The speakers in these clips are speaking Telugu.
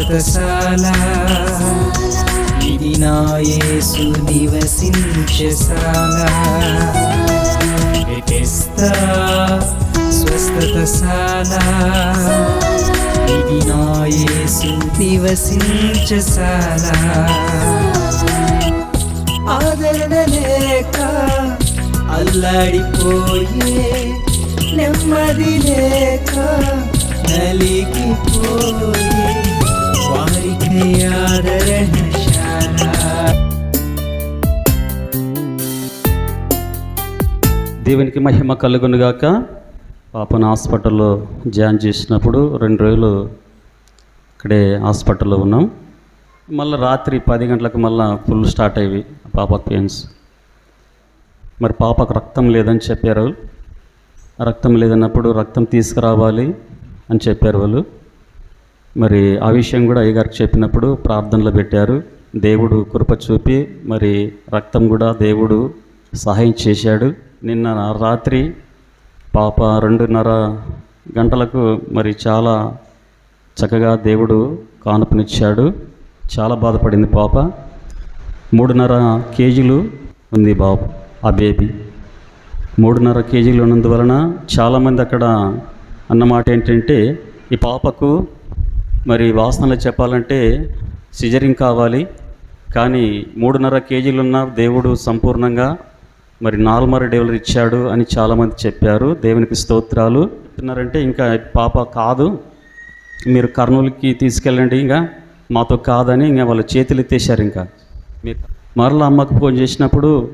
స్వస్థతశాల ఇది నా యేసు నివసించశాల స్వస్థతశాల ఇది నా యేసు నివసించశాల ఆదరణ లేక అల్లాడిపోయే నెమ్మది లేక నలిగిపోయే దేవునికి మహిమ కలుగునుగాక. పాపను హాస్పిటల్లో జాయిన్ చేసినప్పుడు రెండు రోజులు ఇక్కడే హాస్పిటల్లో ఉన్నాం. మళ్ళీ రాత్రి పది గంటలకు మళ్ళీ ఫుల్ స్టార్ట్ అయ్యి పాపకు పెయిన్స్. మరి పాపకు రక్తం లేదని చెప్పారు రక్తం లేదన్నప్పుడు రక్తం తీసుకురావాలి అని చెప్పారు వాళ్ళు. మరి ఆ విషయం కూడా అయ్యగారికి చెప్పినప్పుడు ప్రార్థనలో పెట్టారు. దేవుడు కృప చూపి మరి రక్తం కూడా దేవుడు సహాయం చేశాడు. నిన్న రాత్రి పాప రెండున్నర గంటలకు మరి చాలా చక్కగా దేవుడు కానుపనిచ్చాడు చాలా బాధపడింది పాప. మూడున్నర కేజీలు ఉంది బాబు ఆ బేబీ. మూడున్నర కేజీలు ఉన్నందువలన చాలామంది అక్కడ అన్నమాట ఏంటంటే ఈ పాపకు మరి వాసనలు చెప్పాలంటే సిజరింగ్ కావాలి. కానీ మూడున్నర కేజీలున్న దేవుడు సంపూర్ణంగా మరి నార్మల్ డెవలర్ ఇచ్చాడు అని చాలామంది చెప్పారు. దేవునికి స్తోత్రాలు. చెప్తున్నారంటే ఇంకా పాప కాదు. మీరు కర్నూలుకి తీసుకెళ్ళండి ఇంకా. మాతో కాదని ఇంకా వాళ్ళ చేతులు ఎత్తేసారు ఇంకా. మీరు మరలా అమ్మకు ఫోన్ చేసినప్పుడు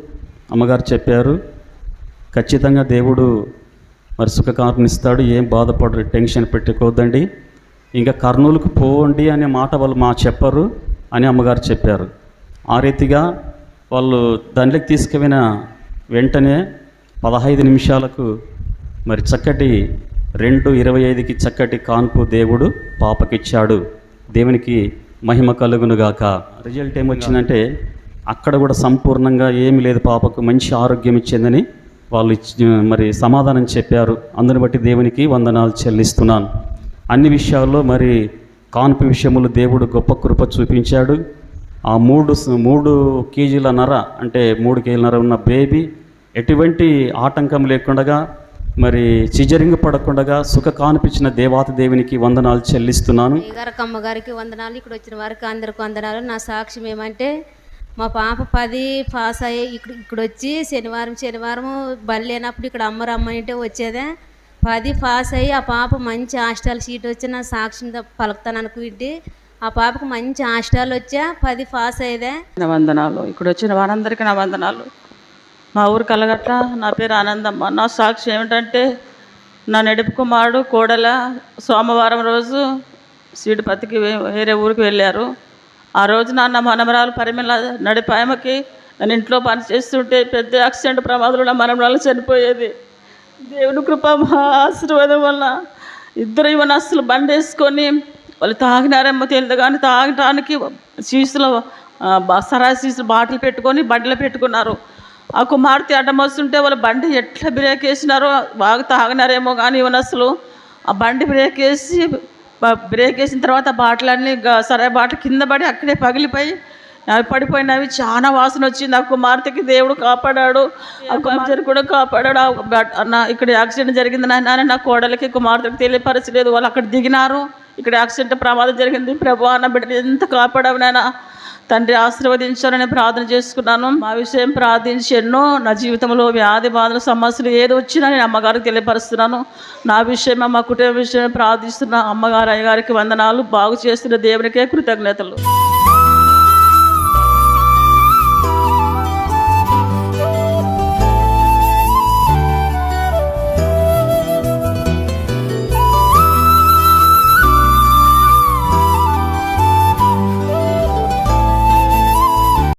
అమ్మగారు చెప్పారు ఖచ్చితంగా దేవుడు మరి సుఖకారణిస్తాడు ఏం బాధపడరు టెన్షన్ పెట్టుకోవద్దండి. ఇంకా కర్నూలుకు పోండి అనే మాట వాళ్ళు మా చెప్పరు అని అమ్మగారు చెప్పారు. ఆ రీతిగా వాళ్ళు దాంట్లోకి తీసుకువెన వెంటనే పదహైదు నిమిషాలకు మరి చక్కటి రెండు ఇరవై ఐదుకి చక్కటి కాన్పు దేవుడు పాపకిచ్చాడు. దేవునికి మహిమ కలుగునుగాక రిజల్ట్ ఏమొచ్చిందంటే అక్కడ కూడా సంపూర్ణంగా ఏమి లేదు పాపకు మంచి ఆరోగ్యం ఇచ్చిందని వాళ్ళు మరి సమాధానం చెప్పారు. అందుని బట్టి దేవునికి వందనాలు చెల్లిస్తున్నాను. అన్ని విషయాల్లో మరి కాన్పు విషయములు దేవుడు గొప్ప కృప చూపించాడు. ఆ మూడు మూడు కేజీల నర అంటే మూడు కేజీల నర ఉన్న బేబీ ఎటువంటి ఆటంకం లేకుండా మరి చిజరింగ పడకుండా సుఖ కానిపించిన దేవాత దేవునికి వందనాలు చెల్లిస్తున్నాను. అయ్యగారికి అమ్మగారికి వందనాలు. ఇక్కడ వచ్చిన వారికి అందరికి వందనాలు. నా సాక్ష్యం ఏమంటే మా పాప పది పాస్ అయ్యి ఇక్కడ ఇక్కడ వచ్చి శనివారం శనివారం బలి లేనప్పుడు ఇక్కడ అమ్మ రమ్మంటే వచ్చేదే. పది పాస్ అయ్యి ఆ పాప మంచి హాస్టల్ సీట్ వచ్చి నా సాక్ష్యం పలుకుతాను అనుకుంటే ఆ పాపకు మంచి హాస్టల్ వచ్చా పది పాస్ అయ్యేదే. నా వందనాలు. ఇక్కడ వచ్చిన వారందరికీ నా వందనాలు. మా ఊరు కలగట్ట నా పేరు ఆనందమ్మ. నా సాక్షి ఏమిటంటే నా నడుపు కుమారుడు కోడల సోమవారం రోజు సీడుపతికి వే- వేరే ఊరికి వెళ్ళారు. ఆ రోజు నాన్న మనమరాలు పరిమళ నడిపాయమకి నేను ఇంట్లో పని చేస్తుంటే పెద్ద యాక్సిడెంట్ ప్రమాదంలో నా మనమరాలు చనిపోయేది. దేవుని కృప మా ఆశీర్వాదం వల్ల ఇద్దరు యువనస్తులు బండి వేసుకొని వాళ్ళు తాగినారేమో తెలియదు కానీ తాగటానికి సీసులో సరాయి సీసులు బాటిల్ పెట్టుకొని బండిలో పెట్టుకున్నారు. ఆ కుమార్తె అడ్డం వస్తుంటే వాళ్ళ బండి ఎట్లా బ్రేక్ వేసినారో బాగా తాగినారేమో కానీ యువనస్తులు ఆ బండి బ్రేక్ వేసి బ్రేక్ వేసిన తర్వాత బాటిలన్నీ సరాయి బాటిల్ కింద పడి అక్కడే పగిలిపోయి అవి పడిపోయినవి. చాలా వాసన వచ్చింది. ఆ కుమార్తెకి దేవుడు కాపాడాడు. ఆ కుమార్తెను కూడా కాపాడాడు. ఆ నా ఇక్కడ యాక్సిడెంట్ జరిగింది నాయన నా కోడలికి కుమార్తెకి తెలియపరచలేదు. వాళ్ళు అక్కడ దిగినారు. ఇక్కడ యాక్సిడెంట్ ప్రమాదం జరిగింది. ప్రభు అన్న బిడ్డని ఎంత కాపాడావు నాయన. తండ్రి ఆశీర్వదించాలని ప్రార్థన చేసుకున్నాను. మా విషయం ప్రార్థించి ఎన్నో నా జీవితంలో వ్యాధి బాధలు సమస్యలు ఏది వచ్చినా నేను అమ్మగారికి తెలియపరుస్తున్నాను. నా విషయమే మా కుటుంబ విషయమే ప్రార్థిస్తున్న అమ్మగారు అయ్యగారికి వందనాలు. బాగు చేస్తున్న దేవునికే కృతజ్ఞతలు.